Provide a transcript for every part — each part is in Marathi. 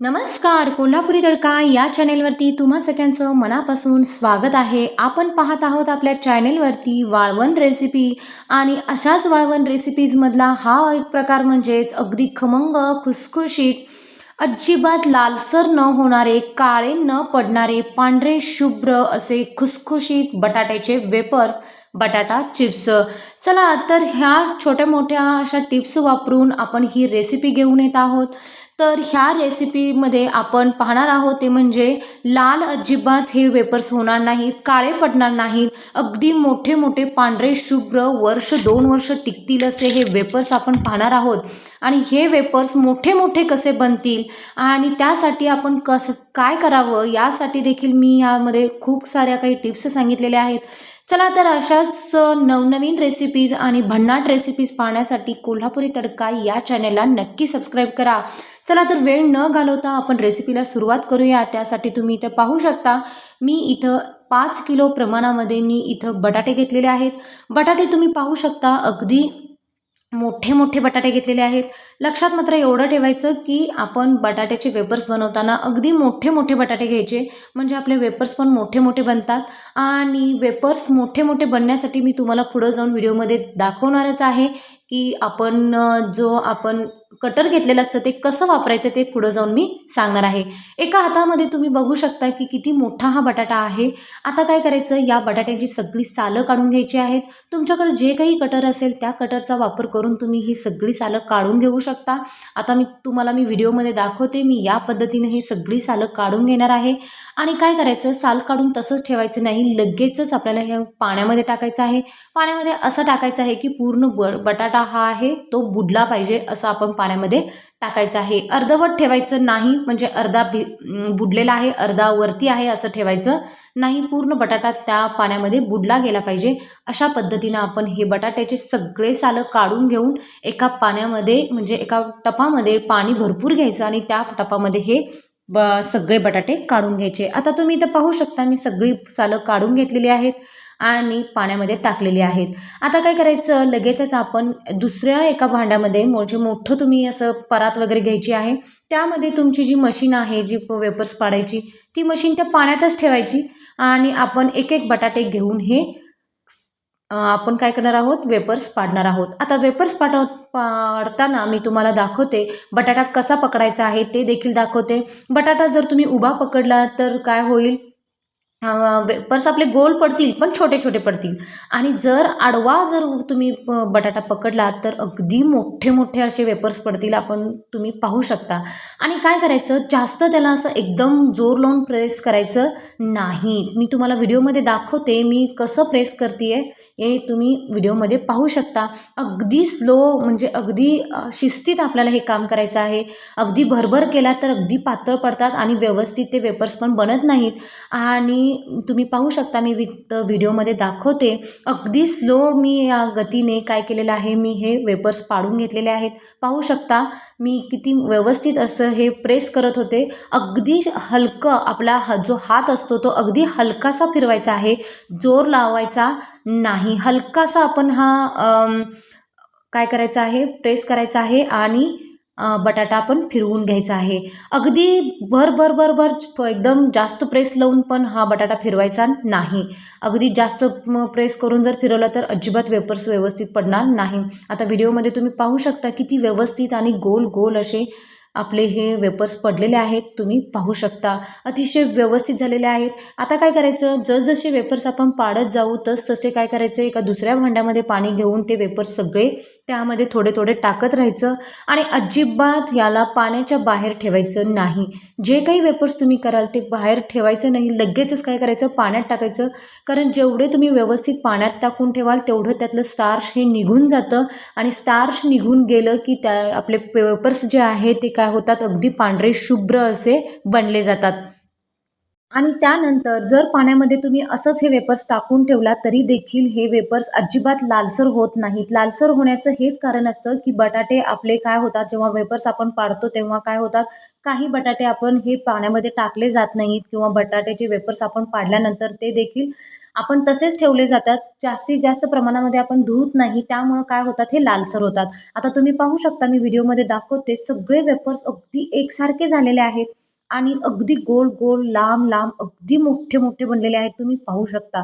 नमस्कार कोल्हापुरी तडका या चॅनेलवरती तुम्हा सगळ्यांचं मनापासून स्वागत आहे. आपण पाहत आहोत आपल्या चॅनेलवरती वाळवण रेसिपी आणि अशाच वाळवण रेसिपीजमधला हा एक प्रकार म्हणजेच अगदी खमंग खुसखुशीत अजिबात लालसर न होणारे काळे न पडणारे पांढरे शुभ्र असे खुसखुशीत बटाट्याचे वेपर्स बटाटा चिप्स. चला तर ह्या छोट्या मोठ्या अशा टिप्स वापरून आपण ही रेसिपी घेऊन येत आहोत. तर ह्या रेसिपीमध्ये आपण पाहणार आहोत ते म्हणजे लाल अजिबात हे वेपर्स होणार नाहीत काळे पडणार नाहीत. अगदी मोठे मोठे पांढरे शुभ्र वर्ष दोन वर्ष टिकतील असे हे वेपर्स आपण पाहणार आहोत. आणि हे वेपर्स मोठे मोठे कसे बनतील आणि त्यासाठी आपण कसं काय करावं यासाठी देखील मी यामध्ये खूप साऱ्या काही टिप्स सांगितलेल्या आहेत. चला तर अशाच नवनवीन रेसिपीज आणि भन्नाट रेसिपीज पाहण्यासाठी कोल्हापुरी तडका या चॅनेलला नक्की सबस्क्राईब करा. चला तर वेळ न घालवता आपण रेसिपीला सुरुवात करूया. त्यासाठी तुम्ही इथं पाहू शकता मी इथं पाच किलो प्रमाणामध्ये मी इथं बटाटे घेतलेले आहेत. बटाटे तुम्ही पाहू शकता अगदी मोठे मोठे बटाटे घेतलेले आहेत. लक्षात मात्र एवढं ठेवायचं की आपण बटाट्याचे वेपर्स बनवताना अगदी मोठे मोठे बटाटे घ्यायचे. म्हणजे आपले वेपर्स पण मोठे मोठे बनतात. आणि वेपर्स मोठे मोठे बनण्यासाठी मी तुम्हाला पुढं जाऊन व्हिडिओमध्ये दाखवणारच आहे की आपण जो आपण कटर घेतलेलं असतं ते कसं वापरायचं ते पुढं जाऊन मी सांगणार आहे. एका हातामध्ये तुम्ही बघू शकता की किती मोठा हा बटाटा आहे. आता काय करायचं या बटाट्यांची सगळी सालं काढून घ्यायची आहेत. तुमच्याकडे जे काही कटर असेल त्या कटरचा वापर करून तुम्ही ही सगळी सालं काढून घेऊ शकता. आता मी तुम्हाला मी व्हिडिओमध्ये दाखवते मी या पद्धतीने ही सगळी सालं काढून घेणार आहे. आणि काय करायचं साल काढून तसंच ठेवायचं नाही लगेचच आपल्याला हे पाण्यामध्ये टाकायचं आहे. पाण्यामध्ये असं टाकायचं आहे की पूर्ण ब बटाटा हा आहे तो बुडला पाहिजे असं आपण पाण्यामध्ये टाकायचं आहे. अर्धवट ठेवायचं नाही म्हणजे अर्धा बि बुडलेला आहे अर्धा वरती आहे असं ठेवायचं नाही. पूर्ण बटाटा त्या पाण्यामध्ये बुडला गेला पाहिजे. अशा पद्धतीनं आपण हे बटाट्याचे सगळे सालं काढून घेऊन एका पाण्यामध्ये म्हणजे एका टपामध्ये पाणी भरपूर घ्यायचं आणि त्या टपामध्ये हे ब सगळे बटाटे काढून घ्यायचे. आता तुम्ही इथं पाहू शकता मी सगळी सालं काढून घेतलेली आहेत. आणि पाण्यामध्ये टाकलेली आहेत. आता काय करायचं? लगेचच आपण दुसऱ्या एका भांड्यामध्ये म्हणजे मोठं तुम्ही असं परात वगैरे घ्यायची आहे. त्यामध्ये तुमची जी मशीन आहे जी वेपर्स पाडायची ती मशीन त्या पाण्यातच ठेवायची आणि आपण एक एक बटाटे घेऊन हे आपण काय करणार आहोत? वेपर्स पाडणार आहोत. आता वेपर्स पाडव पाडताना मी तुम्हाला दाखवते बटाटा कसा पकडायचा आहे ते देखील दाखवते. बटाटा जर तुम्ही उभा पकडला तर काय होईल? वेपर्स आपले गोल पडतील पण छोटे छोटे पडतील. आणि जर आडवा जर तुम्ही बटाटा पकडला तर अगदी मोठे मोठे असे वेपर्स पडतील आपण तुम्ही पाहू शकता. आणि काय करायचं जास्त त्याला असं एकदम जोर लावून प्रेस करायचं नाही. मी तुम्हाला व्हिडिओमध्ये दाखवते मी कसं प्रेस करते आहे हे तुम्ही व्हिडिओमध्ये पाहू शकता. अगदी स्लो म्हणजे अगदी शिस्तीत आपल्याला हे काम करायचं आहे. अगदी भरभर केला तर अगदी पातळ पडतात आणि व्यवस्थित ते वेपर्स पण बनत नाहीत. आणि तुम्ही पाहू शकता मी विथ व्हिडिओमध्ये दाखवते. अगदी स्लो मी या गतीने काय केलेलं आहे मी हे वेपर्स पाडून घेतलेले आहेत. पाहू शकता मी किती व्यवस्थित असं हे प्रेस करत होते. अगदी हलकं आपला हा जो हात असतो तो अगदी हलकासा फिरवायचा आहे. जोर लावायचा नाही. हलकासा आपण हा काय करायचा आहे? प्रेस करायचा आहे आणि बटाटा आपण फिरवून घ्यायचा आहे. अगदी भर भर भर भर एकदम जास्त प्रेस लावून पण हा बटाटा फिरवायचा नाही. अगदी जास्त प्रेस करून जर फिरवलं तर अजिबात वेपर्स व्यवस्थित पडणार नाही. आता व्हिडिओमध्ये तुम्ही पाहू शकता किती व्यवस्थित आणि गोल गोल असे आपले हे वेपर्स पडलेले आहेत तुम्ही पाहू शकता. अतिशय व्यवस्थित झालेले आहेत. आता काय करायचं? जसजसे वेपर्स आपण पाडत जाऊ तस तसे काय करायचं? एका दुसऱ्या भांड्यामध्ये पाणी घेऊन ते वेपर्स सगळे त्यामध्ये थोडे थोडे टाकत राहायचं आणि अजिबात याला पाण्याच्या बाहेर ठेवायचं नाही. जे काही वेपर्स तुम्ही कराल ते बाहेर ठेवायचं नाही. लगेचच काय करायचं? पाण्यात टाकायचं. कारण जेवढे तुम्ही व्यवस्थित पाण्यात टाकून ठेवाल तेवढं त्यातलं स्टार्च हे निघून जातं आणि स्टार्च निघून गेलं की त्या आपले पेपर्स जे आहे ते काय काय होतात अगदी पांढरे शुभ्र असे बनले जातात. आणि त्यानंतर जर पाण्यामध्ये तुम्ही असंच हे वेपर्स टाकून ठेवला तरी देखील हे वेपर्स अजिबात लालसर होत नाहीत. लालसर होण्याचं हेच कारण असतं की बटाटे आपले काय होतात जेव्हा वेपर्स आपण पाडतो तेव्हा काय होतात? काही बटाटे आपण हे पाण्यामध्ये टाकले जात नाहीत किंवा बटाट्याचे वेपर्स आपण पाडल्यानंतर ते देखील आपण तसेच ठेवले जातात. जास्तीत जास्त प्रमाणामध्ये आपण धुत नाही त्यामुळं काय होतात? हे लालसर होतात. आता तुम्ही पाहू शकता मी व्हिडिओमध्ये दाखवते सगळे वेपर्स अगदी एकसारखे झालेले आहेत आणि अगदी गोल गोल लांब लांब अगदी मोठे मोठे बनलेले आहेत. तुम्ही पाहू शकता.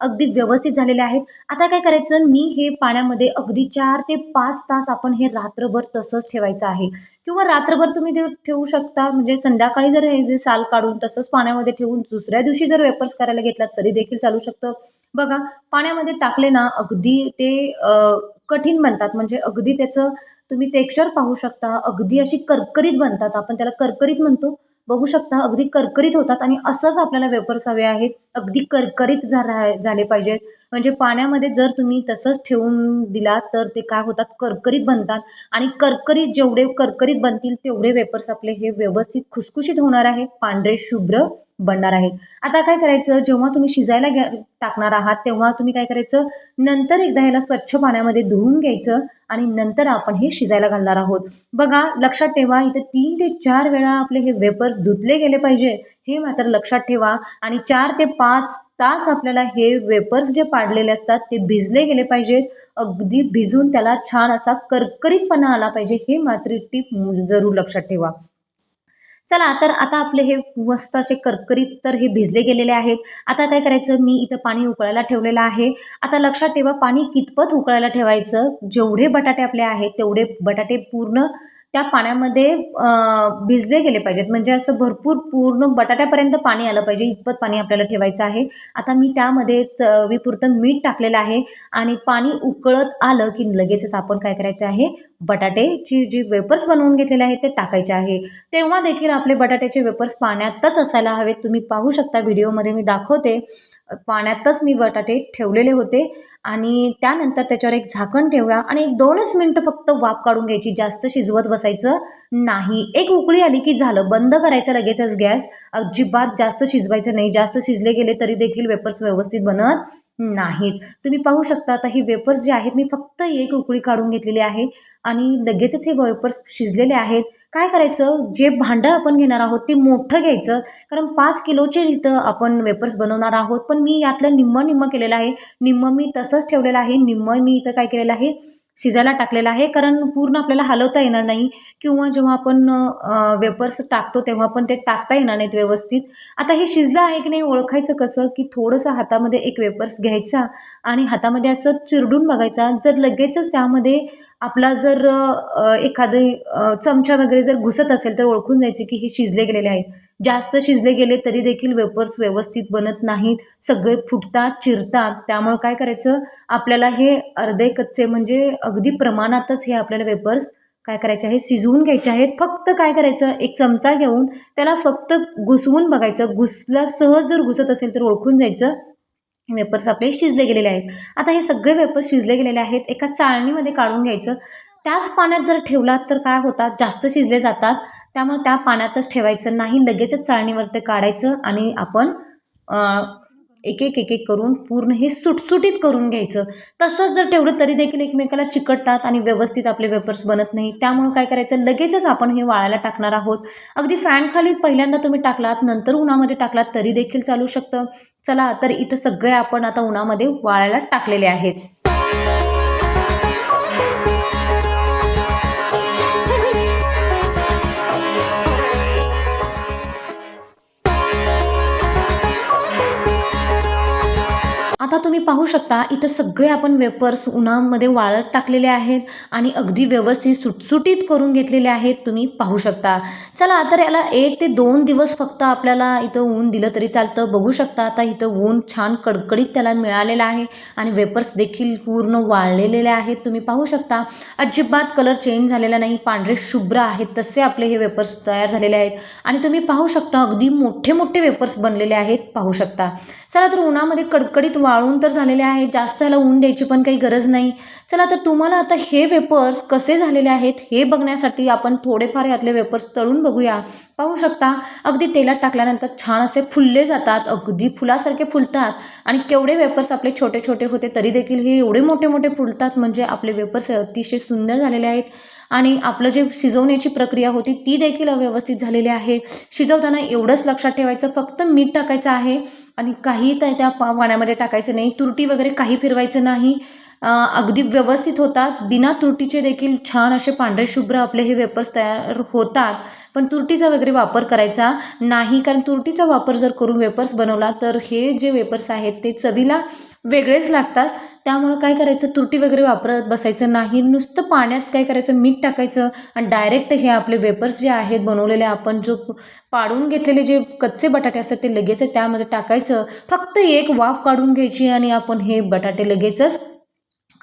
अगदी व्यवस्थित झालेले आहेत. आता काय करायचं? मी हे पाण्यामध्ये अगदी चार ते पाच तास आपण हे रात्रभर तसंच ठेवायचं आहे. किंवा रात्रभर तुम्ही ते ठेवू शकता. म्हणजे संध्याकाळी जर हे जे साल काढून तसंच पाण्यामध्ये ठेवून दुसऱ्या दिवशी जर वेपर्स करायला घेतलात तरी देखील चालू शकतं. बघा पाण्यामध्ये टाकले ना अगदी ते कठीण बनतात. म्हणजे अगदी त्याचं तुम्ही टेक्स्चर पाहू शकता. अगदी अशी करकरीत बनतात. आपण त्याला करकरीत म्हणतो. बघू शकता अगदी करकरीत होतात. आणि असंच आपल्याला वेपर्स हवे आहेत. अगदी करकरीत झाला झाले पाहिजेत. म्हणजे पाण्यामध्ये जर तुम्ही तसंच ठेवून दिलात तर ते काय होतात? करकरीत बनतात. आणि करकरीत जेवढे करकरीत बनतील तेवढे वेपर्स आपले हे व्यवस्थित खुसखुशीत होणार आहे पांढरे शुभ्र बनणार आहेत. आता काय करायचं? जेव्हा तुम्ही शिजायला घ्या टाकणार आहात तेव्हा तुम्ही काय करायचं? नंतर एकदा ह्याला स्वच्छ पाण्यामध्ये धुवून घ्यायचं आणि नंतर आपण हे शिजायला घालणार आहोत. बघा लक्षात ठेवा इथं तीन ते चार वेळा आपले हे वेपर्स धुतले गेले पाहिजे. हे मात्र लक्षात ठेवा. आणि चार ते पाच तास आपल्याला हे वेपर्स जे पाडलेले असतात ते भिजले गेले पाहिजेत. अगदी भिजून त्याला छान असा करकरीतपणा आला पाहिजे हे मात्र टीप जरूर लक्षात ठेवा. चला तर आता आपले हे मस्त असे करकरीत तर हे भिजले गेलेले आहेत. आता काय करायचं? मी इथं पाणी उकळायला ठेवलेलं आहे. आता लक्षात ठेवा पाणी कितपत उकळायला ठेवायचं? जेवढे बटाटे आपले आहेत तेवढे बटाटे पूर्ण त्या पाण्यामध्ये भिजले गेले पाहिजेत. म्हणजे असं भरपूर पूर्ण बटाट्यापर्यंत पाणी आलं पाहिजे. इतपत पाणी आपल्याला ठेवायचं आहे. आता मी त्यामध्ये चवीपुरतं मीठ टाकलेलं आहे आणि पाणी उकळत आलं की लगेचच आपण काय करायचं आहे? बटाट्याची जी वेपर्स बनवून घेतलेले आहेत ते टाकायचे आहे. तेव्हा देखील आपले बटाट्याचे वेपर्स पाण्यातच असायला हवेत. तुम्ही पाहू शकता व्हिडिओमध्ये मी दाखवते. पाण्यातच मी बटाटे ठेवलेले होते. आणि त्यानंतर त्याच्यावर एक झाकण ठेवूया आणि एक दोनच मिनटं फक्त वाफ काढून घ्यायची जास्त शिजवत बसायचं नाही. एक उकळी आली की झालं. बंद करायचं लगेचच गॅस. अजिबात जास्त शिजवायचं नाही. जास्त शिजले गेले तरी देखील वेपर्स व्यवस्थित बनत नाहीत. तुम्ही पाहू शकता आता ही वेपर्स जे आहेत मी फक्त एक उकळी काढून घेतलेली आहे आणि लगेचच हे वेपर्स शिजलेले आहेत. काय करायचं? जे भांडं आपण घेणार आहोत ते मोठं घ्यायचं. कारण पाच किलोचे इथं आपण वेपर्स बनवणार आहोत. पण मी यातलं निम्म निम्मं केलेलं आहे. निम्मं मी तसंच ठेवलेलं आहे. निम्म मी इथं काय केलेलं आहे? शिजायला टाकलेलं आहे. कारण पूर्ण आपल्याला हलवता येणार नाही. किंवा जेव्हा आपण वेपर्स टाकतो तेव्हा पण ते टाकता येणार नाहीत व्यवस्थित. आता हे शिजलं आहे की नाही ओळखायचं कसं? की थोडंसं हातामध्ये एक वेपर्स घ्यायचा आणि हातामध्ये असं चिरडून बघायचा. जर लगेचच त्यामध्ये आपला जर एखादी चमचा वगैरे जर घुसत असेल तर ओळखून जायचे की हे शिजले गेलेले आहे जास्त शिजले गेले तरी देखील वेपर्स व्यवस्थित बनत नाहीत. सगळे फुटतात चिरतात. त्यामुळं काय करायचं? आपल्याला हे अर्धे कच्चे म्हणजे अगदी प्रमाणातच हे आपल्याला वेपर्स काय करायचे आहे शिजवून घ्यायचे आहेत. फक्त काय करायचं? एक चमचा घेऊन त्याला फक्त घुसवून बघायचं. घुसला सहज जर घुसत असेल तर ओळखून जायचं. वेपर्स आपले शिजले गेलेले आहेत. आता हे सगळे वेपर्स शिजले गेलेले आहेत. एका चाळणीमध्ये काढून घ्यायचं. त्याच पाण्यात जर ठेवलात तर काय होतात? जास्त शिजले जातात. त्यामुळे त्या पाण्यातच ठेवायचं नाही लगेचच चाळणीवर ते काढायचं आणि आपण एक एक एक एक करून पूर्ण हे सुटसुटीत करून घ्यायचं. तसंच जर ठेवलं तरी देखील एकमेकाला चिकटतात आणि व्यवस्थित आपले वेपर्स बनत नाही. त्यामुळं काय करायचं? लगेचच आपण हे वाळायला टाकणार आहोत. अगदी फॅनखाली पहिल्यांदा तुम्ही टाकलात नंतर उन्हामध्ये टाकलात तरी देखील चालू शकतं. चला तर इथं सगळे आपण आता उन्हामध्ये वाळायला टाकलेले आहेत. आता तुम्ही पाहू शकता इथं सगळे आपण वेपर्स उन्हामध्ये वाळत टाकलेले आहेत आणि अगदी व्यवस्थित सुटसुटीत करून घेतलेले आहेत तुम्ही पाहू शकता. चला तर याला एक ते दोन दिवस फक्त आपल्याला इथं ऊन दिलं तरी चालतं. बघू शकता आता इथं ऊन छान कडकडीत त्याला मिळालेलं आहे आणि वेपर्स देखील पूर्ण वाळलेले आहेत. तुम्ही पाहू शकता अजिबात कलर चेंज झालेला नाही पांढरे शुभ्र आहेत तसे आपले हे वेपर्स तयार झालेले आहेत. आणि तुम्ही पाहू शकता अगदी मोठे मोठे वेपर्स बनलेले आहेत पाहू शकता. चला तर उन्हामध्ये कडकडीत वाळ वाळून तर झालेले आहेत जास्त याला ऊन द्यायची पण काही गरज नाही. चला तर तुम्हाला आता हे वेपर्स कसे झालेले आहेत हे बघण्यासाठी आपण थोडेफार यातले वेपर्स तळून बघूया. पाहू शकता अगदी तेलात टाकल्यानंतर छान असे फुलले जातात अगदी फुलासारखे फुलतात. आणि केवढे वेपर्स आपले छोटे छोटे होते तरी देखील हे एवढे मोठे मोठे फुलतात म्हणजे आपले वेपर्स अतिशय सुंदर झालेले आहेत. आणि आपलं जे शिजवण्याची प्रक्रिया होती ती देखील अव्यवस्थित झालेली आहे. शिजवताना एवढंच लक्षात ठेवायचं फक्त मीठ टाकायचं आहे. आणि काही त्या त्या पा- पाण्यामध्ये टाकायचं नाही. तुरटी वगैरे काही फिरवायचं नाही. अगदी व्यवस्थित होतात. बिना तुरटीचे देखील छान असे पांढरे शुभ्र आपले हे वेपर्स तयार होतात. पण तुरटीचा वगैरे वापर करायचा नाही. कारण तुरटीचा वापर जर करून वेपर्स बनवला तर हे जे वेपर्स आहेत ते चवीला वेगळेच लागतात. त्यामुळं काय करायचं? तुरटी वगैरे वापरत बसायचं नाही. नुसतं पाण्यात काय करायचं? मीठ टाकायचं आणि डायरेक्ट हे आपले वेपर्स जे आहेत बनवलेले आपण जो पाडून घेतलेले जे कच्चे बटाटे असतात ते लगेच त्यामध्ये टाकायचं. फक्त एक वाफ काढून घ्यायची आणि आपण हे बटाटे लगेचच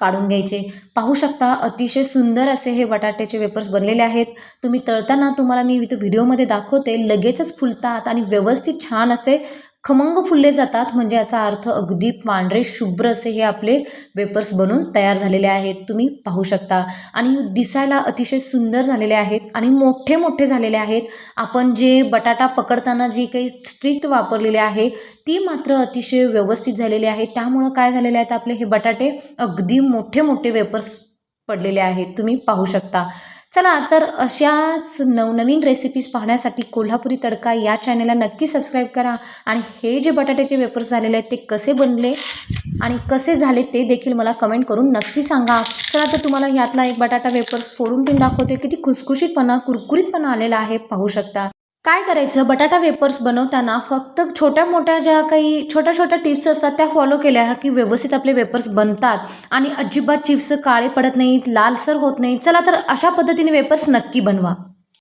काढून घ्यायचे. पाहू शकता अतिशय सुंदर असे हे बटाट्याचे वेपर्स बनलेले आहेत. तुम्ही तळताना तुम्हाला मी व्हिडिओमध्ये दाखवते लगेचच फुलतात आणि व्यवस्थित छान असे खमंग फुलले जातात म्हणजे याचा अर्थ अगदी पांढरे शुभ्र असे हे आपले वेपर्स बनून तयार झालेले आहेत. तुम्ही पाहू शकता. आणि दिसायला अतिशय सुंदर झालेले आहेत आणि मोठे मोठे झालेले आहेत. आपण जे बटाटा पकडताना जी काही स्ट्रिक्ट वापरलेली आहे ती मात्र अतिशय व्यवस्थित झालेली आहे. त्यामुळं काय झालेले आहेत आपले हे बटाटे? अगदी मोठे मोठे वेपर्स पडलेले आहेत. तुम्ही पाहू शकता. चला तर अशाच नवनवीन रेसिपीज पाहण्यासाठी कोल्हापुरी तडका या चॅनलला नक्की सबस्क्राईब करा. आणि हे जे बटाट्याचे वेपर्स झालेले आहेत ते कसे बनले आणि कसे झाले ते देखील मला कमेंट करून नक्की सांगा. चला तर तुम्हाला यातला एक बटाटा वेपर्स फोडून पण दाखवते. किती खुसखुशीतपणा कुरकुरीतपणा आलेला आहे पाहू शकता. काय करायचं? बटाटा वेपर्स बनवताना फक्त छोट्या मोठ्या ज्या काही छोट्या छोट्या टिप्स असतात त्या फॉलो केल्या की व्यवस्थित आपले वेपर्स बनतात. आणि अजिबात चिप्स काळे पडत नाहीत लालसर होत नाहीत. चला तर अशा पद्धतीने वेपर्स नक्की बनवा.